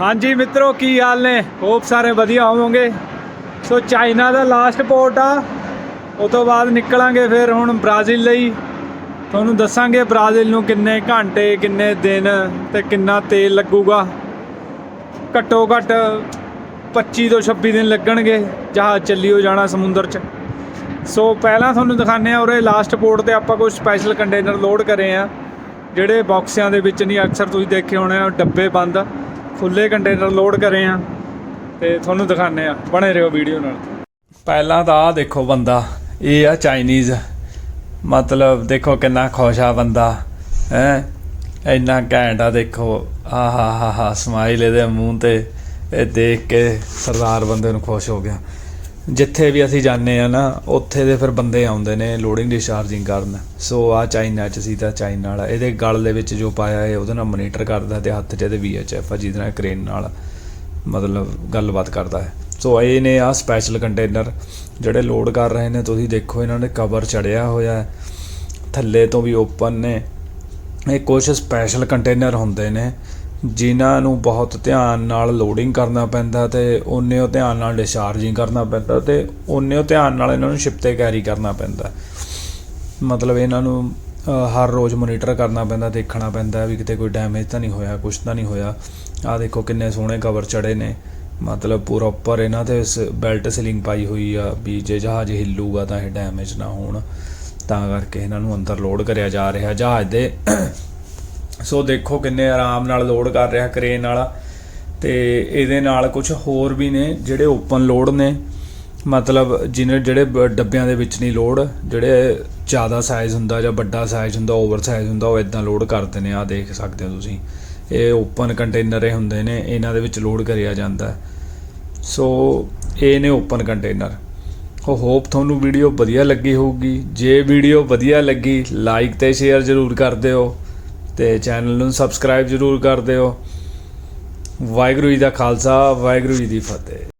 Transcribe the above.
ਹਾਂਜੀ ਮਿੱਤਰੋ, ਕੀ ਹਾਲ ਨੇ? ਹੋਪ ਸਾਰੇ ਵਧੀਆ ਹੋਵੋਗੇ। ਸੋ ਚਾਈਨਾ ਦਾ ਲਾਸਟ ਪੋਰਟ ਆ। ਉਹ ਤੋਂ ਬਾਅਦ ਨਿਕਲਾਂਗੇ ਫਿਰ ਹੁਣ ਬ੍ਰਾਜ਼ੀਲ ਲਈ। ਤੁਹਾਨੂੰ ਦੱਸਾਂਗੇ ਬ੍ਰਾਜ਼ੀਲ ਨੂੰ ਕਿੰਨੇ ਘੰਟੇ, ਕਿੰਨੇ ਦਿਨ ਤੇ ਕਿੰਨਾ ਤੇਲ ਲੱਗੂਗਾ। ਘੱਟੋ ਘੱਟ 25 ਤੋਂ 26 ਦਿਨ ਲੱਗਣਗੇ ਜਹਾਜ਼ ਚੱਲੀ ਹੋ ਜਾਣਾ ਸਮੁੰਦਰ 'ਚ। ਸੋ ਪਹਿਲਾਂ ਤੁਹਾਨੂੰ ਦਿਖਾਉਂਦੇ ਆ ਉਰੇ ਲਾਸਟ ਪੋਰਟ ਤੇ ਆਪਾਂ ਕੋਈ ਸਪੈਸ਼ਲ ਕੰਟੇਨਰ ਲੋਡ ਕਰੇ ਆ ਜਿਹੜੇ ਬਾਕਸਿਆਂ ਦੇ ਵਿੱਚ ਨਹੀਂ, ਅਕਸਰ ਤੁਸੀਂ ਦੇਖੇ ਹੋਣੇ ਆ, ਡੱਬੇ ਬੰਦ। ਖੁੱਲੇ ਕੰਟੇਨਰ ਲੋਡ ਕਰੇ ਆ ਤੇ ਤੁਹਾਨੂੰ ਦਿਖਾਉਂਦੇ ਆ। ਬਣੇ ਰਹੋ ਵੀਡੀਓ ਨਾਲ। ਪਹਿਲਾਂ ਤਾਂ ਆ ਦੇਖੋ ਬੰਦਾ, ਇਹ ਆ ਚਾਈਨੀਜ਼ ਮਤਲਬ ਦੇਖੋ ਕਿੰਨਾ ਖੁਸ਼ ਆ ਬੰਦਾ, ਹੈ? ਇੰਨਾ ਘੈਂਟ ਆ ਦੇਖੋ। ਆਹਾ ਹਾ ਹਾ ਸਮਾਈਲ ਇਹਦੇ ਮੂੰਹ ਤੇ, ਇਹ ਦੇਖ ਕੇ ਸਰਦਾਰ ਬੰਦੇ ਨੂੰ ਖੁਸ਼ ਹੋ ਗਿਆ। ਜਿੱਥੇ ਵੀ ਅਸੀਂ ਜਾਂਦੇ ਆ ਨਾ, ਉੱਥੇ ਦੇ ਫਿਰ ਬੰਦੇ ਆਉਂਦੇ ਨੇ ਲੋਡਿੰਗ ਡਿਸਚਾਰਜਿੰਗ ਕਰਨ। ਸੋ ਆ ਚਾਈਨਾ ਚ ਸੀ ਤਾਂ ਚਾਈਨਾ ਵਾਲਾ। ਇਹਦੇ ਗਲ ਦੇ ਵਿੱਚ ਜੋ ਪਾਇਆ ਹੈ ਉਹਦੇ ਨਾਲ ਮੋਨੀਟਰ ਕਰਦਾ ਤੇ ਹੱਥ 'ਚ ਇਹਦੇ VHF ਆ, ਜਿਹਦੇ ਨਾਲ ਕ੍ਰੇਨ ਨਾਲ ਮਤਲਬ ਗੱਲਬਾਤ ਕਰਦਾ ਹੈ। ਸੋ ਇਹ ਨੇ ਆ ਸਪੈਸ਼ਲ ਕੰਟੇਨਰ ਜਿਹੜੇ ਲੋਡ ਕਰ ਰਹੇ ਨੇ, ਤੁਸੀਂ ਦੇਖੋ ਇਹਨਾਂ ਨੇ ਕਵਰ ਚੜਿਆ ਹੋਇਆ ਹੈ। ਥੱਲੇ ਤੋਂ ਵੀ ਓਪਨ ਨੇ। ਇਹ ਕੁਝ ਸਪੈਸ਼ਲ ਕੰਟੇਨਰ ਹੁੰਦੇ ਨੇ। ਜਿਨ੍ਹਾਂ ਨੂੰ ਬਹੁਤ ਧਿਆਨ ਨਾਲ ਲੋਡਿੰਗ ਕਰਨਾ ਪੈਂਦਾ ਤੇ ਉਹਨੇ ਉਹ ਧਿਆਨ ਨਾਲ ਡਿਸਚਾਰਜਿੰਗ ਕਰਨਾ ਪੈਂਦਾ ਤੇ ਉਹਨੇ ਉਹ ਧਿਆਨ ਨਾਲ ਇਹਨਾਂ ਨੂੰ ਸ਼ਿਪ ਤੇ ਕੈਰੀ ਕਰਨਾ ਪੈਂਦਾ। ਮਤਲਬ ਇਹਨਾਂ ਨੂੰ ਹਰ ਰੋਜ਼ ਮੋਨੀਟਰ ਕਰਨਾ ਪੈਂਦਾ, ਦੇਖਣਾ ਪੈਂਦਾ ਵੀ ਕਿਤੇ ਕੋਈ ਡੈਮੇਜ ਤਾਂ ਨਹੀਂ ਹੋਇਆ ਕੁਝ ਤਾਂ ਨਹੀਂ ਹੋਇਆ। ਆਹ ਦੇਖੋ ਕਿੰਨੇ ਸੋਹਣੇ ਕਵਰ ਚੜੇ ਨੇ। ਮਤਲਬ ਪੂਰਾ ਉੱਪਰ ਇਹਨਾਂ ਤੇ ਬੈਲਟ ਸੀਲਿੰਗ ਪਾਈ ਹੋਈ ਆ ਵੀ ਜੇ ਜਹਾਜ਼ ਹਿੱਲੂਗਾ ਤਾਂ ਇਹ ਡੈਮੇਜ ਨਾ ਹੋਣ। ਤਾਂ ਕਰਕੇ ਇਹਨਾਂ ਨੂੰ ਅੰਦਰ ਲੋਡ ਕਰਿਆ ਜਾ ਰਿਹਾ। ਜਹਾਜ਼ ਦੇ ਸੋ ਦੇਖੋ ਕਿੰਨੇ ਆਰਾਮ ਨਾਲ ਲੋਡ ਕਰ ਰਿਹਾ ਕ੍ਰੇਨ ਵਾਲਾ ਤੇ ਇਹਦੇ ਨਾਲ ਕੁਝ ਹੋਰ ਵੀ ਨੇ ਜਿਹੜੇ ਓਪਨ ਲੋਡ ਨੇ। ਮਤਲਬ ਜਿਹਨੇ ਜਿਹੜੇ ਬ- ਡੱਬਿਆਂ ਦੇ ਵਿੱਚ ਨਹੀਂ ਲੋਡ, ਜਿਹੜੇ ਜ਼ਿਆਦਾ ਸਾਈਜ਼ ਹੁੰਦਾ ਜਾਂ ਵੱਡਾ ਸਾਈਜ਼ ਹੁੰਦਾ ਓਵਰ ਸਾਈਜ਼ ਹੁੰਦਾ, ਉਹ ਇਦਾਂ ਲੋਡ ਕਰਦੇ ਨੇ। ਆ ਦੇਖ ਸਕਦੇ ਹੋ ਤੁਸੀਂ। ਇਹ ਓਪਨ ਕੰਟੇਨਰ ਇਹ ਹੁੰਦੇ ਨੇ, ਇਹਨਾਂ ਦੇ ਵਿੱਚ ਲੋਡ ਕਰਿਆ ਜਾਂਦਾ। ਸੋ ਇਹ ਨੇ ਓਪਨ ਕੰਟੇਨਰ। ਹੋ ਹੋਪ ਤੁਹਾਨੂੰ ਵੀਡੀਓ ਵਧੀਆ ਲੱਗੀ ਹੋਊਗੀ। ਜੇ ਵੀਡੀਓ ਵਧੀਆ ਲੱਗੀ ਲਾਈਕ ਤੇ ਸ਼ੇਅਰ ਜ਼ਰੂਰ ਕਰ ਦਿਓ। ਤੇ ਚੈਨਲ ਨੂੰ ਸਬਸਕ੍ਰਾਈਬ ਜ਼ਰੂਰ ਕਰ ਦਿਓ। ਵਾਹਿਗੁਰੂ ਜੀ ਦਾ ਖਾਲਸਾ, ਵਾਹਿਗੁਰੂ ਜੀ ਦੀ ਫਤਿਹ।